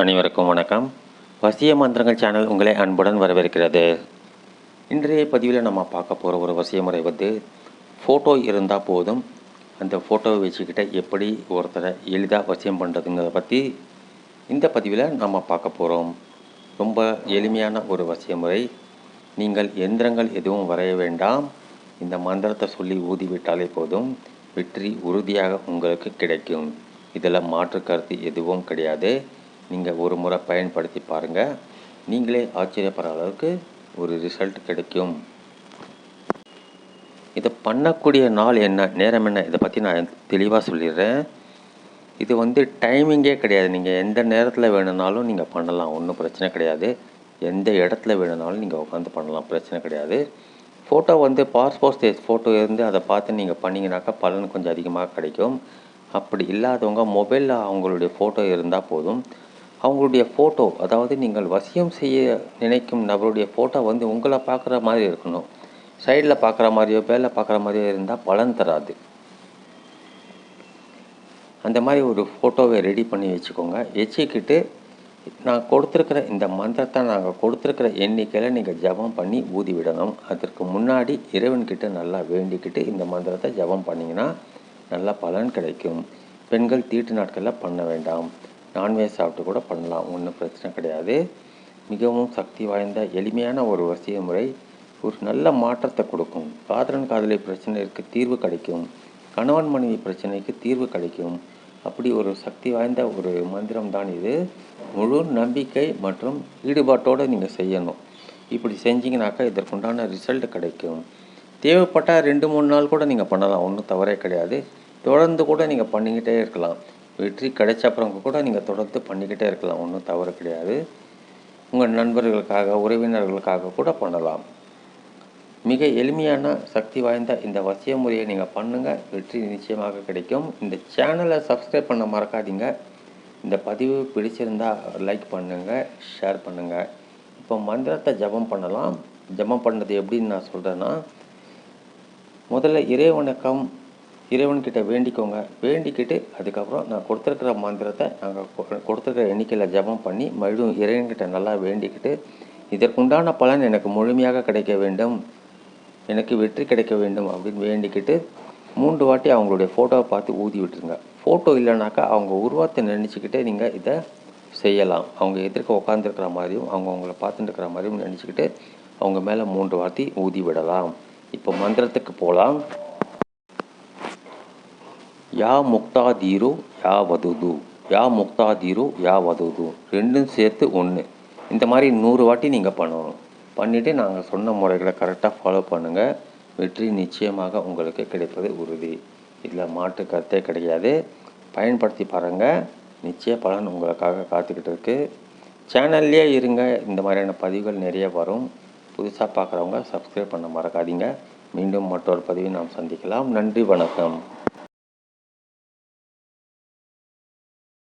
அனைவருக்கும் வணக்கம். வசிய மந்திரங்கள் சேனல் உங்களை அன்புடன் வரவேற்கிறது. இன்றைய பதிவில் நம்ம பார்க்க போகிற ஒரு வசிய முறை வந்து ஃபோட்டோ இருந்தால் போதும். அந்த ஃபோட்டோவை வச்சுக்கிட்ட எப்படி ஒருத்தரை எளிதாக வசியம் பண்ணுறதுங்கிறத பற்றி இந்த பதிவில் நம்ம பார்க்க போகிறோம் ரொம்ப எளிமையான ஒரு வசிய முறை. நீங்கள் எந்திரங்கள் எதுவும் வரைய வேண்டாம். இந்த மந்திரத்தை சொல்லி ஊதிவிட்டாலே போதும். வெற்றி உறுதியாக உங்களுக்கு கிடைக்கும். இதில் மாற்று கருத்து எதுவும் கிடையாது. நீங்கள் ஒரு முறை பயன்படுத்தி பாருங்கள் நீங்களே ஆச்சரியப்படுற அளவுக்கு ஒரு ரிசல்ட் கிடைக்கும். இதை பண்ணக்கூடிய நாள் என்ன நேரம் என்ன இதை பற்றி நான் தெளிவாக சொல்லிடுறேன். இது வந்து டைமிங்கே கிடையாது. நீங்கள் எந்த நேரத்தில் வேணும்னாலும் நீங்கள் பண்ணலாம். ஒன்றும் பிரச்சனை கிடையாது. எந்த இடத்துல வேணும்னாலும் நீங்கள் உட்காந்து பண்ணலாம். பிரச்சனை கிடையாது. ஃபோட்டோ வந்து பாஸ்போர்ட் சைஸ் ஃபோட்டோ இருந்து அதை பார்த்து நீங்கள் பண்ணிங்கனாக்கா பலன் கொஞ்சம் அதிகமாக கிடைக்கும். அப்படி இல்லாதவங்க மொபைலில் அவங்களுடைய ஃபோட்டோ இருந்தால் போதும். அவங்களுடைய ஃபோட்டோ அதாவது நீங்கள் வசியம் செய்ய நினைக்கும் நபருடைய ஃபோட்டோ வந்து உங்களை பார்க்குற மாதிரி இருக்கணும். சைடில் பார்க்குற மாதிரியோ பேரில் பார்க்குற மாதிரியோ இருந்தால் பலன் தராது. அந்த மாதிரி ஒரு ஃபோட்டோவை ரெடி பண்ணி வச்சுக்கோங்க. வச்சுக்கிட்டு நான் கொடுத்துருக்கிற இந்த மந்திரத்தை நாங்கள் கொடுத்துருக்கிற எண்ணிக்கையில் நீங்கள் ஜபம் பண்ணி ஊதி விடணும். அதற்கு முன்னாடி இறைவன்கிட்ட நல்லா வேண்டிக்கிட்டு இந்த மந்திரத்தை ஜபம் பண்ணிங்கன்னா நல்ல பலன் கிடைக்கும். பெண்கள் தீட்டு நாட்களில் பண்ண வேண்டாம். நான்வெஜ் சாப்பிட்டு கூட பண்ணலாம் ஒன்றும் பிரச்சனை கிடையாது. மிகவும் சக்தி வாய்ந்த எளிமையான ஒரு வசிய முறை. ஒரு நல்ல மாற்றத்தை கொடுக்கும். காதலன் காதலி பிரச்சனைக்கு தீர்வு கிடைக்கும். கணவன் மனைவி பிரச்சனைக்கு தீர்வு கிடைக்கும். அப்படி ஒரு சக்தி வாய்ந்த ஒரு மந்திரம் தான் இது. முழு நம்பிக்கை மற்றும் ஈடுபாட்டோடு நீங்கள் செய்யணும். இப்படி செஞ்சீங்கனாக்கா இதற்குண்டான ரிசல்ட் கிடைக்கும். தேவைப்பட்டால் ரெண்டு மூணு நாள் கூட நீங்கள் பண்ணலாம். ஒன்றும் தவறே கிடையாது. தொடர்ந்து கூட நீங்கள் பண்ணிக்கிட்டே இருக்கலாம். வெற்றி கிடைச்ச அப்புறம் கூட நீங்கள் தொடர்ந்து பண்ணிக்கிட்டே இருக்கலாம். ஒன்றும் தவறு கிடையாது. உங்கள் நண்பர்களுக்காக உறவினர்களுக்காக கூட பண்ணலாம். மிக எளிமையான சக்தி வாய்ந்த இந்த வசிய முறையை நீங்கள் பண்ணுங்கள் வெற்றி நிச்சயமாக கிடைக்கும். இந்த சேனலை சப்ஸ்கிரைப் பண்ண மறக்காதீங்க. இந்த பதிவு பிடிச்சிருந்தால் லைக் பண்ணுங்கள் ஷேர் பண்ணுங்கள் இப்போ மந்திரத்தை ஜபம் பண்ணலாம். ஜபம் பண்ணது எப்படின்னு நான் சொல்கிறேன்னா முதல்ல இறை வணக்கம் இறைவன்கிட்ட வேண்டிக்கோங்க. வேண்டிக்கிட்டு அதுக்கப்புறம் நான் கொடுத்துருக்குற மந்திரத்தை நாங்கள் கொடுத்துருக்குற எண்ணிக்கையில் ஜபம் பண்ணி மறுபடியும் இறைவன்கிட்ட நல்லா வேண்டிக்கிட்டு இதற்குண்டான பலன் எனக்கு முழுமையாக கிடைக்க வேண்டும். எனக்கு வெற்றி கிடைக்க வேண்டும் அப்படின்னு வேண்டிக்கிட்டு மூன்று வாட்டி அவங்களுடைய ஃபோட்டோவை பார்த்து ஊதி விட்டுருங்க. ஃபோட்டோ இல்லைனாக்கா அவங்க உருவத்தை நினச்சிக்கிட்டே நீங்கள் இதை செய்யலாம். அவங்க எதிர்க்க உட்காந்துருக்கிற மாதிரியும் அவங்க அவங்கள பார்த்துட்டுருக்கிற மாதிரியும் நினச்சிக்கிட்டு அவங்க மேலே மூன்று வாட்டி ஊதி விடலாம். இப்போ மந்திரத்துக்கு போகலாம் யா முக்தாதீரோ யா வதுது. யா முக்தாதீரு யா வதுது. ரெண்டும் சேர்த்து ஒன்று இந்த மாதிரி நூறு வாட்டி நீங்கள் பண்ணணும். பண்ணிவிட்டு நாங்கள் சொன்ன முறைகளை கரெக்டாக ஃபாலோ பண்ணுங்கள் வெற்றி நிச்சயமாக உங்களுக்கு கிடைப்பது உறுதி. இதில் மாற்று கருத்தே கிடையாது. பயன்படுத்தி பாருங்கள் நிச்சய பலன் உங்களுக்காக காத்துக்கிட்டு இருக்குது சேனல்லே இருங்க. இந்த மாதிரியான பதிவுகள் நிறைய வரும். புதுசாக பார்க்குறவங்க சப்ஸ்கிரைப் பண்ண மறக்காதீங்க. மீண்டும் மற்றொரு பதிவை நாம் சந்திக்கலாம். நன்றி வணக்கம்.